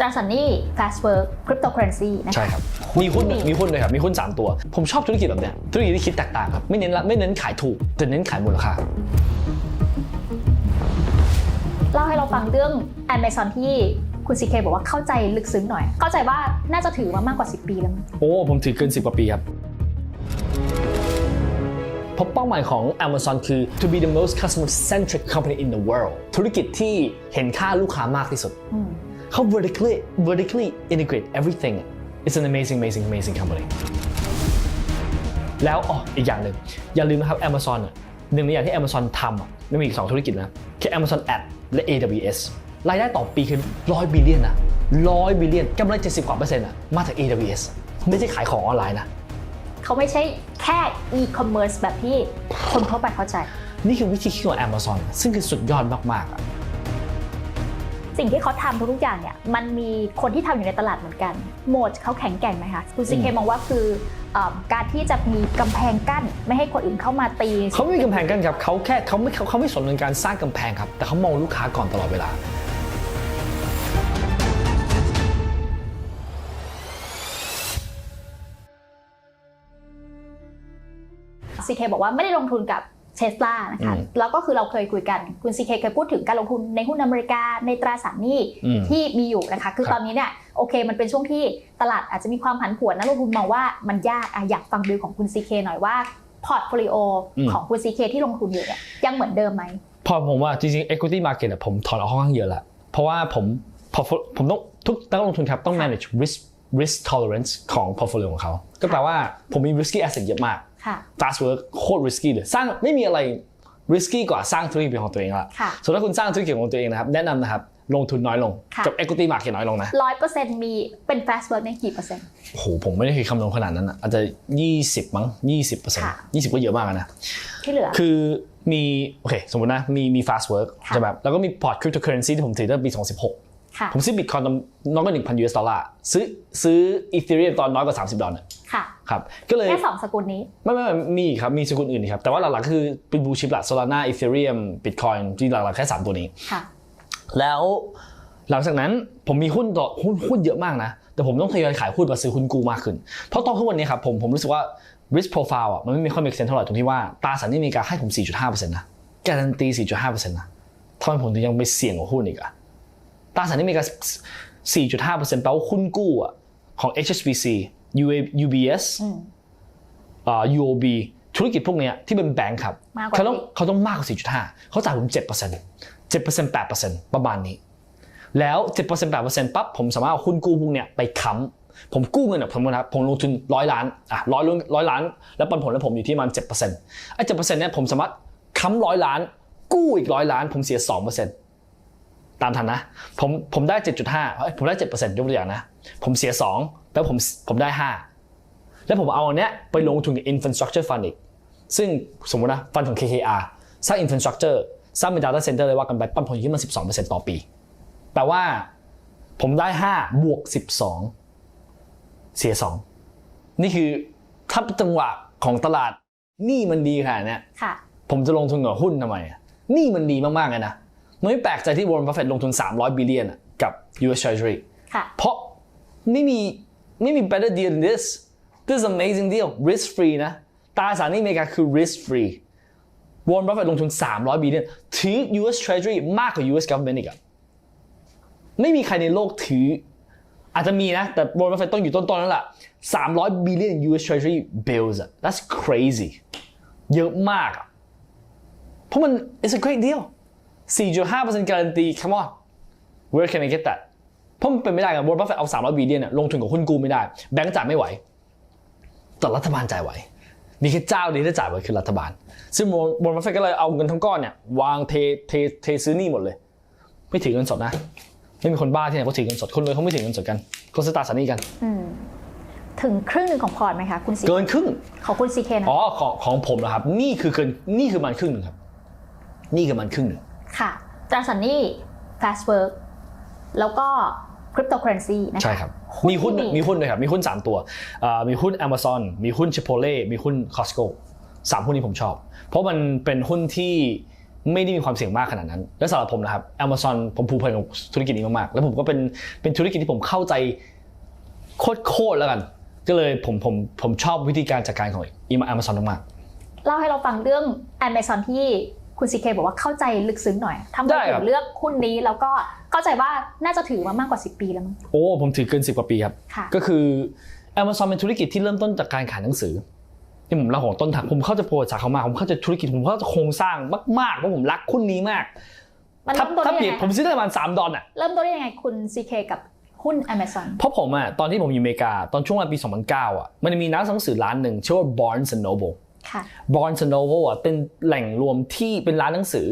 ตราสารหนี้ fast work cryptocurrency นะคะใช่ครับมีหุ้นมีมีหุ้นเลยครับ มีหุ้น 3 ตัว ผมชอบธุรกิจแบบเนี้ยธุรกิจที่คิดแตกต่างครับ ไม่เน้นละไม่เน้นขายถูก แต่เน้นขายมูลค่าเล่าให้เราฟังเรื่อง Amazon ที่คุณซีเคบอกว่าเข้าใจลึกซึ้งหน่อย เข้าใจว่าน่าจะถือมามากกว่า 10 ปีแล้วมั้งโอ้ ผมถือเกิน 10 กว่าปีครับเพราะเป้าหมายของ Amazon คือ to be the most customer centric company in the world ธุรกิจที่เห็นค่าลูกค้ามากที่สุด อืมเขา vertically vertically integrate everything it's an amazing amazing amazing company แล้วอ๋ออีกอย่างหนึ่งอย่าลืมนะครับ Amazon อะหนึ่งในอย่างที่ Amazon ทำอะไม่มีอีกสองธุรกิจนะคือ Amazon Ad และ AWS รายได้ต่อปีคือร้อยบิลเลียนนะร้อยบิลเลียนกำไร70กว่าเปอร์เซ็นต์อะมาจาก AWS ไม่ใช่ขายของออนไลน์นะเขาไม่ใช่แค่ e-commerce แบบที่คนทั่วไปเข้าใจ นี่คือวิธีคิดของ Amazon ซึ่งคือสุดยอดมากๆอะ สิ่งที่เขาทำทุกๆอย่างเนี่ยมันมีคนที่ทำอยู่ในตลาดเหมือนกันโหมดเขาแข็งแกร่งไหมคะคุณซีเคอืมมองว่าคือเอ่อการที่จะมีกำแพงกั้นไม่ให้คนอื่นเข้ามาตีเขาไม่มีกำแพงกันครับเขาแค่เขาไม่เขาเขาไม่สนเรื่องการสร้างกำแพงครับ แต่เขามองลูกค้าก่อนตลอดเวลาซีเคบอกว่าไม่ได้ลงทุนกับ เทสลานะคะอืมแล้วก็คือเราเคยคุยกันคุณซีเคเคยพูดถึงการลงทุนในหุ้นอเมริกาในตราสารหนี้อืมที่มีอยู่นะคะคือครับตอนนี้เนี่ยโอเค มันเป็นช่วงที่ตลาดอาจจะมีความผันผวนนักลงทุนมองว่ามันยากอะอยากฟังดูของคุณซีเคหน่อยว่าพอร์ตโฟลิโออืมของคุณซีเคที่ลงทุนอยู่เนี่ยยังเหมือนเดิมไหมพอผมว่าจริงๆ equity market อะผมถอนออกค่อนข้างเยอะละเพราะว่าผมพอผมต้องทุกนักลงทุนครับต้องค่ะ manage risk risk tolerance ของ portfolio ของเขา ก็แปลว่าผมมี risky asset เยอะมากค่ะ fast work โคตร risky เลยสร้างไม่มีอะไร risky กว่าสร้างธุรกิจเป็นของตัวเองละค่ะส่วนถ้าคุณสร้างธุรกิจของตัวเองนะครับแนะนำนะครับลงทุนน้อยลงค่ะกับ equity market น้อยลงนะร้อยเปอร์เซ็นต์มีเป็น fast work ในกี่เปอร์เซ็นต์โอ้โหผมไม่ได้เคยคำนวณขนาดนั้นอะอาจจะ20มั้ง20เปอร์เซ็นต์ค่ะ20ก็เยอะมากอะนะที่เหลือคือมีโอเคสมมตินะมีมี fast work ค่ะใช่ไหมแล้วก็มีพอร์ต cryptocurrency ที่ผมถือตั้งแต่ปี 2016ค่ะ ผมซื้อบิตคอยน์ตอนน้อยกว่า1,000 US ดอลลาร์ซื้อซื้ออีเธเรียมตอนน้อยกว่า30ดอลลาร์ค่ะครับก็เลยแค่สองสกุลนี้ไม่ไม่ไม่มีอีกครับมีสกุลอื่นอีกครับแต่ว่าหลักๆคือเป็นบูชิปหลัก Solana Ethereum Bitcoin ที่หลักๆแค่3ตัวนี้ค่ะแล้วหลังจากนั้นผมมีหุ้นต่อหุ้นหุ้นเยอะมากนะ แต่ผมต้องทยอยขายหุ้นมาซื้อหุ้นกู้มากขึ้น เพราะตอนทุกวันนี้ครับผมผมรู้สึกว่า risk profile อะมันไม่มีค่อย make sense เท่าไหร่ตรงที่ว่าตราสารหนี้อเมริกาให้ผม 4.5%นะการันตี 4.5%นะทำไมผมถึงยังไปเสี่ยงกับหุ้นอีกอะ ตราสารหนี้อเมริกา4.5%แปลว่าหุ้นกู้อะของ HSBC UA UBS อืมอ่า UOB ธุรกิจพวกเนี้ยที่เป็นแบงค์ครับมากกว่าเขาต้องนี้เขาต้องมากกว่า 4.5 เขาจ่ายผม 7% 7% 8%ประมาณนี้ แล้ว 7% 8%ปั๊บผมสามารถเอาหุ้นกู้พวกเนี้ยไปค้ำผมกู้เงินอะผมนะครับผมลงทุนร้อยล้านอะร้อยร้อยล้าน แล้วปันผลให้ผมอยู่ที่ประมัน7%ไอ้7%เนี่ยผมสามารถค้ำร้อยล้าน กู้อีกร้อยล้าน ผมเสีย 2% ตามทันนะ ผมผมได้ 7.5เอ้ยผมได้ 7%ยกตัวอย่างนะ ผมเสีย 2 แล้วผมผมได้ 5 แล้วผมเอาอันเนี้ยไปลงทุนกับ infrastructure fund อีก ซึ่งสมมตินะฟันของ KKR สร้าง infrastructure สร้างเป็น data center เลยว่ากันไปปันผลอยู่ที่มัน 12%ต่อปี แปลว่าผมได้ 5 บวก 12 เสีย 2 นี่คือถ้าจังหวะของตลาดหนี่มันดีขนาดเนี้ยค่ะผมจะลงทุนกับหุ้นทำไมอะหนี่มันดีมากๆเลยนะมัน ไม่แปลกใจที่วอร์เรนบัฟเฟตลงทุน 300 บิลเลียนกับ US Treasury ค่ะเพราะไม่มีไม่มี better deal than this this is amazing deal risk free นะตราสารหนี้อเมริกาคือ risk free วอร์เรนบัฟเฟตลงทุน 300 บิลเลียนถือ US Treasury มากกว่า US government อีกอะไม่มีใครในโลกถือ อาจจะมีนะ แต่วอร์เรนบัฟเฟตต้องอยู่ต้นๆนั่นแหละ300บิลเลียน US Treasury bills อะ that's crazy เยอะมากอะเพราะมัน it's a great deal 4.5%การันตี come on where can I get that เพราะมันเป็นไม่ได้กันวอร์บัฟเฟตเอา300บิลเลียนเนี่ยลงทุนกับหุ้นกู้ไม่ได้ แบงก์จ่ายไม่ไหว แต่รัฐบาลจ่ายไหวมีแค่เจ้าเดียวที่จ่ายไหวคือรัฐบาล ซึ่งวอร์บัฟเฟตก็เลยเอาเงินทั้งก้อนเนี่ยวางเทเทเทซื้อหนี้หมดเลย ไม่ถือเงินสดนะไม่มีคนบ้าที่ไหนเขาถือเงินสดคนรวยเขาไม่ถือเงินสดกันเขาซื้อตราสารหนี้กันถึงครึ่งหนึ่งของพอร์ตไหมคะคุณซีเกินครึ่งของคุณซีเคนะอ๋อของของผมนะครับ นี่คือเกินนี่คือมันครึ่งหนึ่งครับ นี่คือมันครึ่งหนึ่ง ค่ะตราสารหนี้ fast work แล้วก็ cryptocurrency นะคะใช่ครับหุ้นมีหุ้นที่มีมีหุ้นด้วยครับมีหุ้น 3 ตัวอ่ามีหุ้น Amazon มีหุ้น Chipotle มีหุ้น Costco สามหุ้นนี้ผมชอบ เพราะมันเป็นหุ้นที่ไม่ได้มีความเสี่ยงมากขนาดนั้น และสำหรับผมนะครับ Amazon ผมผูกพันกับธุรกิจนี้มากๆ แล้วผมก็เป็นเป็นธุรกิจที่ผมเข้าใจโคตรๆแล้วกัน ก็เลยผมผมผมชอบวิธีการจัดการของ Amazon มากเล่าให้เราฟังเรื่อง Amazon ที่ คุณซีเคบอกว่าเข้าใจลึกซึ้งหน่อยทำไมได้คถึรับงเลือกหุ้นนี้แล้วก็เข้าใจว่าน่าจะถือมามากกว่า 10 ปีแล้วมั้งๆโอ้ผมถือเกิน 10 กว่าปีครับค่ะก็คือ Amazon เป็นธุรกิจที่เริ่มต้นจากการขายหนังสือที่ผมเล่าของต้นทางผมเข้าใจโปรจากเขามาผมเข้าใจธุรกิจผมเข้าใจโครงสร้างมากๆเพราะผมรักหุ้นนี้มากมันถ้าเริ่มต้นถ้าได้เปรียยับงไงผมซื้อได้ประมาณ3ดอลลาร์เริ่มต้นได้ยังไงคุณซีเคกับหุ้น Amazon เพราะผมอะตอนที่ผมอยู่อเมริกาตอนช่วงปี 2009อะมันจะมีร้านหนังสือร้านหนึ่งชื่อว่า Barnes and Noble ค่ะ Barnes and Noble อะเป็นแหล่งรวมที่เป็นร้านหนังสือ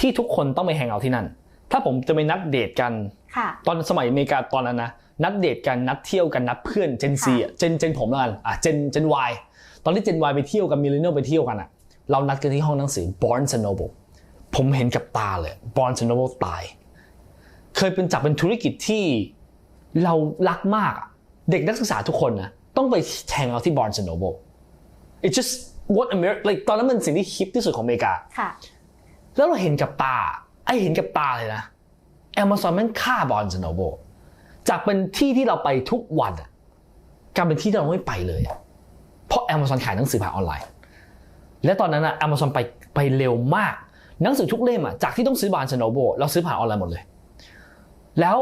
ที่ทุกคนต้องไปแฮงเอาท์ที่นั่น ถ้าผมจะไปนัดเดทกันค่ะตอนสมัยอเมริกาตอนนั้นนะ นัดเดทกันนัดเที่ยวกันนัดเพื่อนเจนซีอะเจนเจนผมแล้วกันอะเจนเจนวตอนที่เจนวไปเที่ยวกันมิลเลนเนไปเที่ยวกันอะเรานัดกันที่ห้องหนังสือ Barnes and Noble ผมเห็นกับตาเลย Barnes and Noble ตาย เคยเป็นจับเป็นธุรกิจที่เรารักมากอะเด็กนักศึกษาทุกคนนะต้องไปแทงเอาที่ Barnes and Noble it just what America like ตอนนั้นมันสิ่งที่ฮิปที่สุดของอเมริกาค่ะ แล้วเราเห็นกับตา ไอเห็นกับตาเลยนะ Amazon แม่งฆ่าบอล n โนโบจากเป็นที่ที่เราไปทุกวันอะกลายเป็นที่ที่เราไม่ไปเลยอะเพราะ Amazon ขายหนังสือผ่านออนไลน์ และตอนนั้นอะ Amazon ไปไปเร็วมาก หนังสือทุกเล่มอะจากที่ต้องซื้อบาร์นโนโบเราซื้อผ่านออนไลน์หมดเลย แล้ว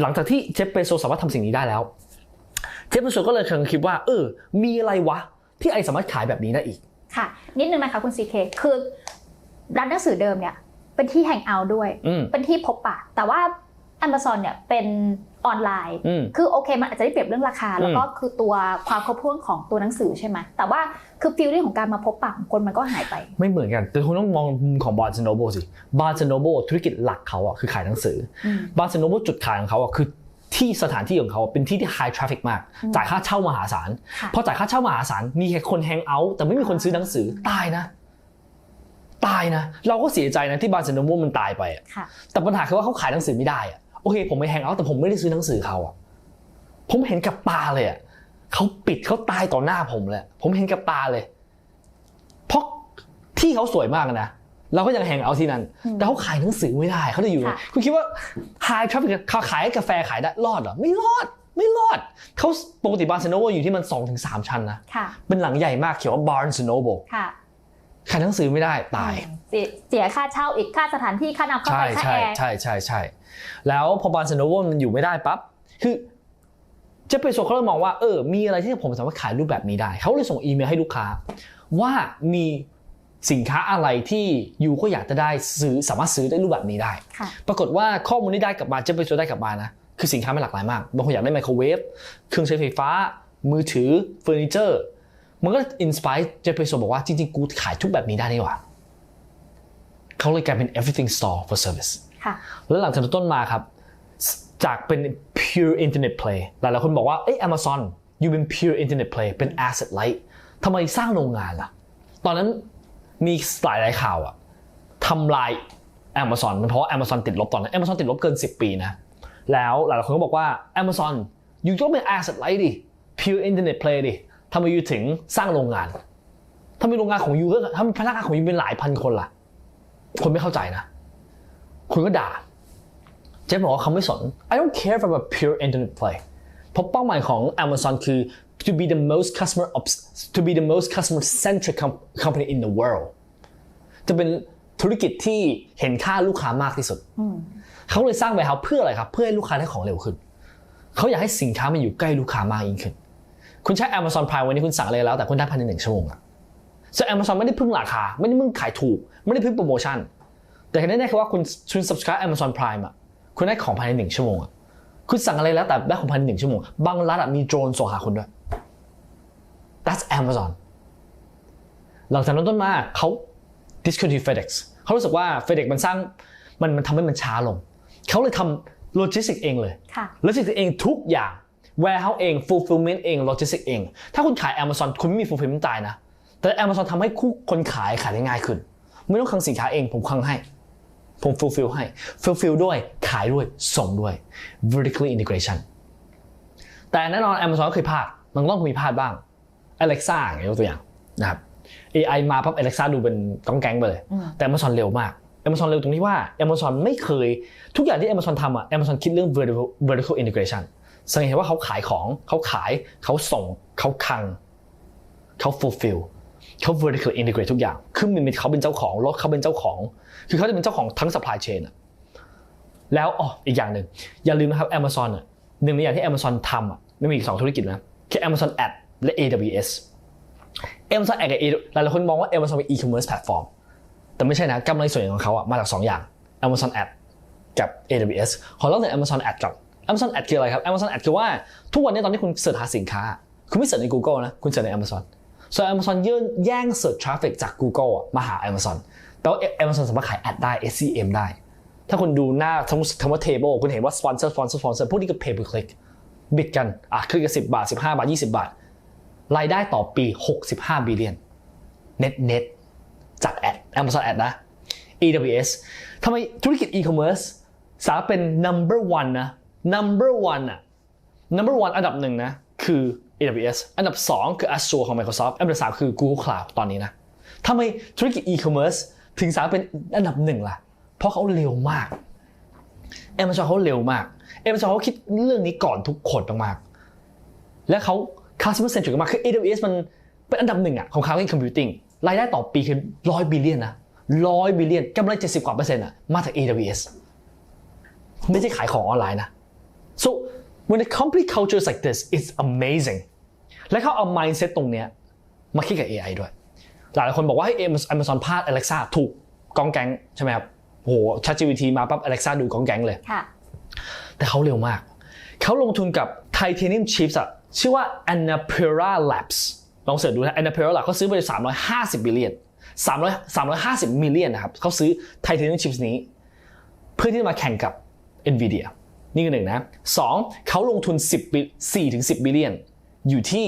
หลังจากที่เจฟเบโซสามารถทำสิ่งนี้ได้แล้ว เจฟเบโซก็เลยเคยคิดว่า เออ มีอะไรวะ ที่ไอสามารถขายแบบนี้ได้อีก ค่ะ นิดนึงนะคะคุณซีเคคือร้านหนังสือเดิมเนี่ย เป็นที่แฮงเอาท์ด้วยอืมเป็นที่พบปะ แต่ว่า Amazon เนี่ยเป็นออนไลน์อืมคือโอเคมันอาจจะได้เปรียบเรื่องราคา แล้วก็คือตัวความครบถ้วนของตัวหนังสือใช่ไหมแต่ว่าคือฟิลลิ่งของการมาพบปะของคนมันก็หายไป ไม่เหมือนกัน แต่คุณต้องมองมุมของบาร์ n โนโบสิบาร์ n โนโบธุรกิจหลักเขาอะคือขายหนังสืออมบาร์ n โนโบจุดขายของเขาอะคือ ที่สถานที่ของเขาอะเป็นที่ที่ high traffic มาก จ่ายค่าเช่ามหาศาลค่ะพอจ่ายค่าเช่ามหาศาลมีแค่คนแฮงเอาท์แต่ไม่มีคนซื้อหนังสือตายนะ ตายนะ เราก็เสียใจนะที่บาร์ n โนโบมันตายไปอะค่ะแต่ปัญหาคือว่าเขาขายหนังสือไม่ได้อะโอเค ผมไปแฮงเอาท์แต่ผมไม่ได้ซื้อหนังสือเขาอะผมเห็นกับตาเลยอะเขาปิดเขาตายต่อหน้าผมเลยผมเห็นกับตาเลย เพราะที่เขาสวยมากนะ เราก็ยังแฮงเอาท์ที่นั่นอืมแต่เขาขายหนังสือไม่ได้เขาจะอยู่ค่ะคุณคิดว่า high traffic เขาขายกาแฟขายได้รอดเหรอ ไม่รอด ไม่รอด เขาปกติบาร์เซโนโบอยู่ที่มัน 2-3ถึงชั้นนะค่ะเป็นหลังใหญ่มากเขียนว่า Barnes Noble ค่ะขายหนังสือไม่ได้ตายเสียเสียค่าเช่าอีกค่าสถานที่ค่าน้ำค่าใช่ไฟค่าใช่แอร์ใช่ใช่ใช่แล้วพอบาร์เซโนโวมันอยู่ไม่ได้ปั๊บคือเจฟเปโซเขาเลยมองว่าเออมีอะไรที่ผมสามารถขายรูปแบบนี้ได้ เขาเลยส่งอีเมลให้ลูกค้า ว่ามี สินค้าอะไรที่ยูก็อยากจะได้ซื้อสามารถซื้อได้รูปแบบนี้ได้ค่ะปรากฏว่าข้อมูลที่ได้กลับมาเจฟเปโซได้กลับมานะคือสินค้ามันหลากหลายมากบางคนอยากได้ไมโครเวฟเครื่องใช้ไฟฟ้า มือถือเฟอร์นิเจอร์มันก็อินสปายเจฟเปโซบอกว่าจริงๆ กูขายทุกแบบนี้ได้นี่หว่าเขาเลยกลายเป็น everything store for service ค่ะแล้วหลังจากนั้นต้นมาครับ จากเป็น pure internet play หลายๆคนบอกว่าเอ้ย Amazon อยู่เป็น pure internet play เป็น asset light ทำไมสร้างโรงงานล่ะ ตอนนั้น มีหลายหลายข่าวอะทำลาย Amazon มันเพราะ Amazon ติดลบตอนนั้น Amazon ติดลบเกิน 10 ปีนะ แล้วหลายคนก็บอกว่า Amazon อยู่ต้องเป็น asset light ดิ pure internet play ดิทำไมอยู่ถึงสร้างโรงงาน ถ้ามีโรงงานของยูก็ถ้ามีพนักงานของยูเป็นหลายพันคนล่ะ คนไม่เข้าใจนะ คุณก็ด่า เจ๊บอกว่าเขาไม่สน I don't care about pure internet play เพราะเป้าหมายของ Amazon คือ to be the most customer obs- to be the most customer centric com- company in the world จะเป็นธุรกิจที่เห็นค่าลูกค้ามากที่สุด เขาเลยสร้างไวเฮาเพื่ออะไรครับ เพื่อให้ลูกค้าได้ของเร็วขึ้น เขาอยากให้สินค้ามันอยู่ใกล้ลูกค้ามากยิ่งขึ้น คุณใช้ Amazon Prime วันนี้คุณสั่งอะไรแล้ว แต่คุณได้ภายในหนึ่งชั่วโมงอะส่วน Amazon ไม่ได้พึ่งราคา ไม่ได้พึ่งขายถูก ไม่ได้พึ่งโปรโมชั่น แต่แค่แน่ๆคือว่าคุณคุณ subscribe Amazon Prime อะคุณได้ของภายในหนึ่งชั่วโมงอะคุณสั่งอะไรแล้วแต่ได้ของภายในหนึ่งชั่วโมง บางร้านอะมีโดรนส่งหาคุณด้วย that's Amazon หลังจากนั้นต้นมาเขา discontinue FedEx เขารู้สึกว่า FedEx มันสร้างมันมันทำให้มันช้าลง เขาเลยทำโลจิสติกเองเลยค่ะโลจิสติกเองทุกอย่าง warehouse เอง fulfillment เอง logistics เอง ถ้าคุณขาย Amazon คุณไม่มี fulfillment ตายนะ แต่ Amazon ทำให้คู่คนขายขายได้ง่ายขึ้น ไม่ต้องคลังสินค้าเองผมคลังให้ ผม fulfill ให้ fulfill ด้วยขายด้วยส่งด้วย vertically integration แต่แน่นอน Amazon ก็เคยพลาดมันก็ต้องมีพลาดบ้าง Alexa อย่างเงี้ยยกตัวอย่างนะครับ AI มาปั๊บ Alexa ดูเป็นก้องแก๊งไปเลย แต่ Amazon เร็วมาก Amazon เร็วตรงที่ว่า Amazon ไม่เคยทุกอย่างที่ Amazon ทำอะ Amazon คิดเรื่อง vertical vertical integration สังเกตเห็นว่าเขาขายของเขาขายเขาส่งเขาคลังเขา fulfill เขา vertical integrate ทุกอย่างคือมันเป็นเขาเป็นเจ้าของรถเขาเป็นเจ้าของ คือเขาจะเป็นเจ้าของทั้ง supply chain อะแล้วอ๋ออีกอย่างหนึ่งอย่าลืมนะครับ Amazon อะหนึ่งในอย่างที่ Amazon ทำอะไม่มีอีกสองธุรกิจนะคือ Amazon Ad และ AWS Amazon Ad กับ A หลายๆคนมองว่า Amazon เป็น e-commerce platform แต่ไม่ใช่นะกำไรส่วนใหญ่ของเขาอะมาจากสอย่าง Amazon Ad กับ AWS ขอเล่าถึง Amazon Ad ก่อน Amazon Ad คืออะไรครับ Amazon Ad คือว่าทุกวันนี้ตอนที่คุณเสิร์ชหาสินค้า คุณไม่เสิร์ชใน Google นะ คุณเสิร์ชใน Amazon ส่วน Amazon ยื่นแย่ง search traffic จาก Google มาหา Amazon แต่ว่า Amazon สามารถขาย Ad ได้ SEM ได้ ถ้าคุณดูหน้าสมมติคำว่า table คุณเห็นว่า sponsor sponsor sponsor พวกนี้ก็ pay per click บิดกัน อะคลิกกัน10 บาท 15 บาท 20 บาท รายได้ต่อปี 65 บิลเลียน net net จาก Ad Amazon Ad นะ AWS ทำไมธุรกิจ e-commerce สามารถเป็น number one นะ number one อะ number one อันดับหนึ่งนะ คือ AWS อันดับสองคือ Azure ของ Microsoft อันดับสามคือ Google Cloud ตอนนี้นะทำไมธุรกิจ e-commerce ถึงสามารถเป็นอันดับหนึ่งล่ะ เพราะเขาเร็วมาก Amazon เขาเร็วมาก Amazon เขาคิดเรื่องนี้ก่อนทุกคนมากๆและเขา customer centric มากคือ AWS มันเป็นอันดับหนึ่งอะของ cloud computing รายได้ต่อปีคือร้อยบิลเลียนนะร้อยบิลเลียนกำไร70กว่าเปอร์เซ็นต์อะมาจาก AWS ไม่ใช่ขายของออนไลน์นะ so when the company culture is like this it's amazing และเขาเอา mindset ตรงเนี้ยมาคิดกับ AI ด้วย หลายคนบอกว่าให้ Amazon พลาด Alexa ถูกกองแก๊งใช่ไหมครับโห ChatGPT มาปั๊บ Alexa ดูกองแก๊งเลยค่ะแต่เขาเร็วมาก เขาลงทุนกับ Titanium Chips อะ ชื่อว่า Annapurna Labs ลองเสิร์ชดูนะ Annapurna Labs เขาซื้อไป350บิลเลียน300 350 มิลเลียนนะครับเขาซื้อ Titanium Chips นี้ เพื่อที่จะมาแข่งกับ NVIDIA นี่คือหนึ่งนะสองเขาลงทุน 10บิ4ถึง10 บิลเลียน อยู่ที่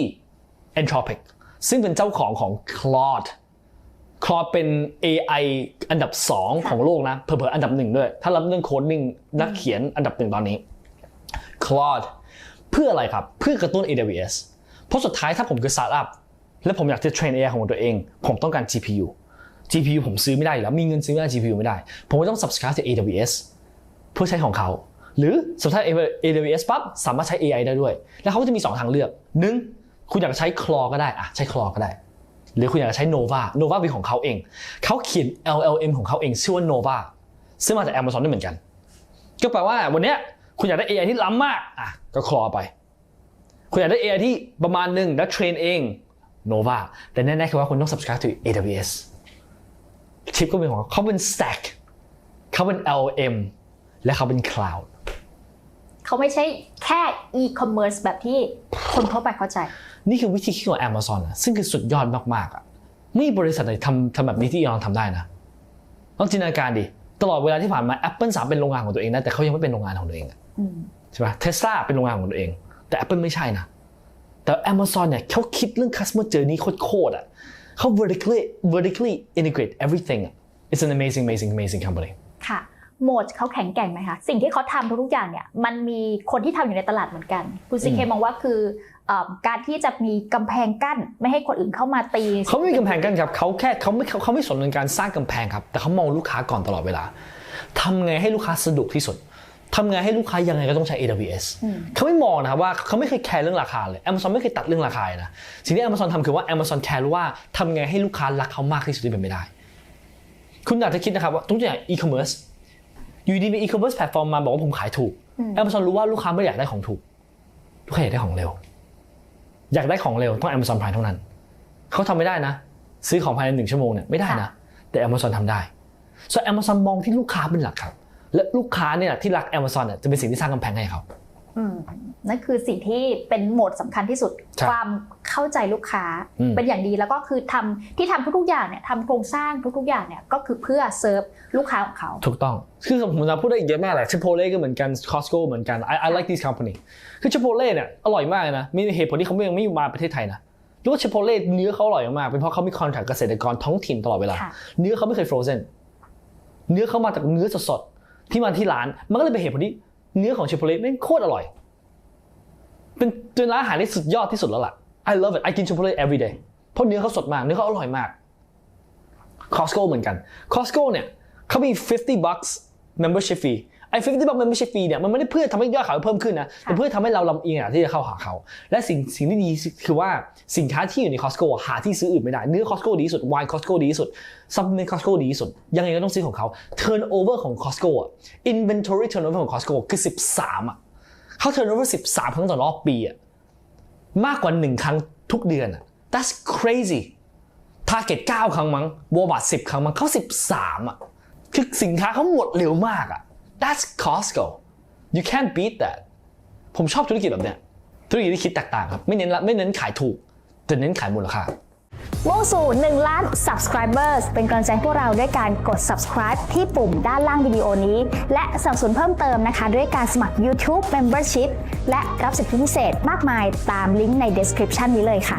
Anthropic ซึ่งเป็นเจ้าของของ Claude Claude เป็น AI อันดับ 2 ของโลกนะ เผลอๆ อันดับหนึ่งด้วย ถ้ารับเรื่องโคดดิ้งนักเขียนอันดับหนึ่งตอนนี้ Claude เพื่ออะไรครับ เพื่อกระตุ้น AWS เพราะสุดท้ายถ้าผมคือสตาร์ทอัพและผมอยากจะเทรน AI ของตัวเอง ผมต้องการ GPU GPU ผมซื้อไม่ได้อยู่แล้วมีเงินซื้อไม่ได้ GPU ไม่ได้ ผมก็ต้อง subscribe ที่ AWS เพื่อใช้ของเขา หรือสุดท้าย AWS ปั๊บสามารถใช้ AI ได้ด้วย แล้วเขาก็จะมี 2 ทางเลือกหนึ่งคุณอยากใช้ Claude ก็ได้อะใช้ Claude ก็ได้ หรือคุณอยากใช้ Nova Nova เป็นของเขาเอง เขาเขียน LLM ของเขาเองชื่อว่า Nova ซึ่งมาจาก Amazon ด้วยเหมือนกัน ก็แปลว่าวันเนี้ย คุณอยากได้ AI ที่ล้ำมากอะก็ Claude ไป คุณอยากได้ AI ที่ประมาณหนึ่งแล้วเทรนเอง Nova แต่แน่ๆคือว่าคุณต้อง subscribe to AWS ชิปก็เป็นของเขาเขาเป็น stack เขาเป็น LM และเขาเป็น cloud เขาไม่ใช่แค่ e-commerce แบบที่คนทั่วไปเข้าใจ นี่คือวิธีคิดของ Amazon อะซึ่งคือสุดยอดมากๆอะไม่มีบริษัทไหนทำทำแบบนี้ที่ยอนทำได้นะลองจินตนาการดิตลอดเวลาที่ผ่านมา Apple สามารถเป็นโรงงานของตัวเองได้แต่เขายังไม่เป็นโรงงานของตัวเองอะอืม ใช่ไหมเทสลาเป็นโรงงานของตัวเอง แต่ Apple ไม่ใช่นะ แต่ Amazon เนี่ยเขาคิดเรื่อง customer journey โคตรๆอะเขา vertically vertically integrate everything อะ it's an amazing amazing amazing company ค่ะโหมดเขาแข็งแกร่งไหมคะ สิ่งที่เขาทำทุกๆอย่างเนี่ยมันมีคนที่ทำอยู่ในตลาดเหมือนกัน คุณซีเคมองว่าคือเอ่อการที่จะมีกำแพงกั้น ไม่ให้คนอื่นเข้ามาตีเขาไม่มีกำแพงกันครับเขาแค่เขาไม่เขาเขาไม่สนในการสร้างกำแพงครับ แต่เขามองลูกค้าก่อนตลอดเวลาทำไงให้ลูกค้าสะดวกที่สุด ทำไงให้ลูกค้ายังไงก็ต้องใช้ AWS เขาไม่มองนะครับว่าเขาไม่เคยแคร์เรื่องราคาเลย Amazon ไม่เคยตัดเรื่องราคาเลยนะสิ่งที่ Amazon ทำคือว่า Amazon แคร์รู้ว่าทำไงให้ลูกค้ารักเขามากที่สุดที่เป็นไปได้ คุณอาจจะคิดนะครับว่าทุกอย่าง e-commerce อยู่ดีมี e-commerce แพลตฟอร์มมาบอกว่าผมขายถูก Amazon รู้ว่าลูกค้าไม่อยากได้ของถูก ลูกค้าอยากได้ของเร็ว อยากได้ของเร็วต้อง Amazon Prime เท่านั้น เขาทำไม่ได้นะ ซื้อของภายในหนึ่งชั่วโมงเนี่ยไม่ได้นะ แต่ Amazon ทำได้ส่วน Amazon มองที่ลูกค้าเป็นหลักครับ และลูกค้าเนี่ยที่รัก Amazon เนี่ยจะเป็นสิ่งที่สร้างกำแพงให้เขาอืมนั่นคือสิ่งที่เป็นโหมดสำคัญที่สุดครับความเข้าใจลูกค้าอืมเป็นอย่างดีแล้วก็คือทำที่ทำทุกๆอย่างเนี่ยทำโครงสร้างทุกๆอย่างเนี่ยก็คือเพื่อเซิร์ฟลูกค้าของเขา ถูกต้อง คือผมจะพูดได้อีกเยอะมากแหละ Chipotle ก็เหมือนกัน Costco เหมือนกัน I I like this company คือ Chipotle เนี่ยอร่อยมากเลยนะ มีเหตุผลที่เขายังไม่มาประเทศไทยนะรู้ว่า Chipotle เนื้อเขาอร่อยมากๆเป็นเพราะเขามีคอนแทคเกษตรกรท้องถิ่นตลอดเวลาค่ะเนื้อเขาไม่เคย frozen เนื้อเขามาจากเนื้อสดๆ ที่มาที่ร้านมันก็เลยเป็นเหตุผลที่เนื้อของชิปโปเล่แม่งโคตรอร่อย เป็นเป็นร้านอาหารที่สุดยอดที่สุดแล้วล่ะ I love it I กินชิปโปเล่ every day เพราะเนื้อเขาสดมาก เนื้อเขาอร่อยมาก Costco เหมือนกัน Costco เนี่ยเขามี 50 bucks membership fee ไอ้50 bucks membership fee เนี่ยมันไม่ได้เพื่อทำให้ยอดขายเพิ่มขึ้นนะแต่เพื่อทำให้เราลำเอียงอะที่จะเข้าหาเขา และสิ่งสิ่งที่ดีคือว่าสินค้าที่อยู่ใน Costco อะหาที่ซื้ออื่นไม่ได้เนื้อ Costco ดีที่สุด wine Costco ดีที่สุด supplement Costco ดีที่สุด ยังไงก็ต้องซื้อของเขา turnover ของ Costco อะ inventory turnover ของ Costco คือ13อะเขา turnover 13 ครั้งต่อรอบปีอะมากกว่า 1 ครั้งทุกเดือนอะ that's crazy Target 9ครั้งมั้ง Walmart 10 ครั้งมั้งเขา13อะคือสินค้าเขาหมดเร็วมากอะ That's Costco you can't beat that ผมชอบธุรกิจแบบเนี้ยธุรกิจที่คิดแตกต่างครับ ไม่เน้นไม่เน้นขายถูก แต่เน้นขายมูลค่ามุ่งสู่ 1 ล้าน subscribers เป็นกำลังใจให้พวกเราด้วยการกด subscribe ที่ปุ่มด้านล่างวิดีโอนี้ และสนับสนุนเพิ่มเติมนะคะ ด้วยการสมัคร YouTube Membership และรับสิทธิพิเศษมากมายตามลิงก์ใน description นี้เลยค่ะ